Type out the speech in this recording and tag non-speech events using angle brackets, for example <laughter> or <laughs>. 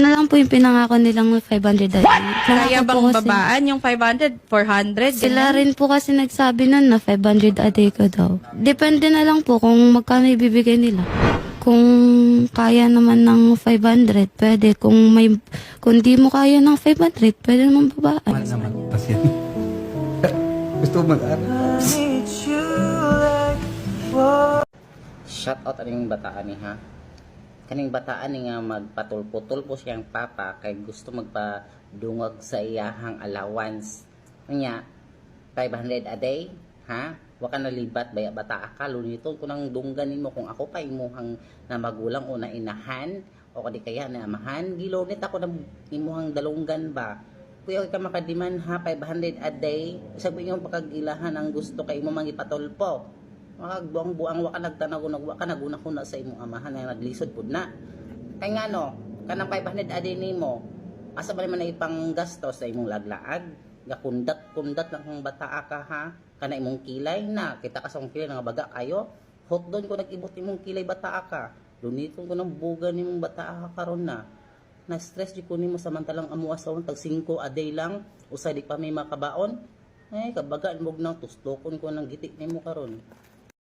Yun na lang po yung pinangako nilang 500 a day. Kaya bang babaan yung 500, 400? Sila ganyan? rin po kasi nagsabi nun na 500 a day ko daw. Depende na lang po kung magkano ibibigay nila. Kung kaya naman ng 500, pwede. Kung may kung di mo kaya ng 500, pwede naman babaan. Mahal naman kasi yan. <laughs> Gusto mo mag-aral. Shout out aning bataan ni ha. Kaning bataan nga magpatulpo-tulpo siyang papa kay gusto magpadungog sa iyahang allowance. Nya 500 a day, ha? Wa ka nalibat baya bata ka. Lunito ko nang dungganin mo kung ako pa imuhang na magulang o na inahan o kadi kaya na amahan gilonit ako ng imuhang dalunggan ba? Kuya ka makadiman ha? 500 a day. Sabi niyo pakagilahan ang gusto kay mo mangipatulpo Makagbuang buang wa ka nagtanaw nag wa ka naguna ko na sa imong amahan nga naglisod pud na. Kay nga no, kanang 500 adi nimo. Asa ba naman na ipang gastos sa imong laglaag? Gakundat kundat lang kung bataa ka ha. Kana imong kilay na kita ka sa kilay nga baga kayo. Hot doon ko nag-ibot imong kilay bataa ka. Luniton ko ng buga nimong bataa ka karon na. Na-stress di ko nimo samantalang amo asawon tag 5 a day lang. Usay di pa may makabaon. Eh, kabaga mo nang tustokon ko ng gitik nimo karon.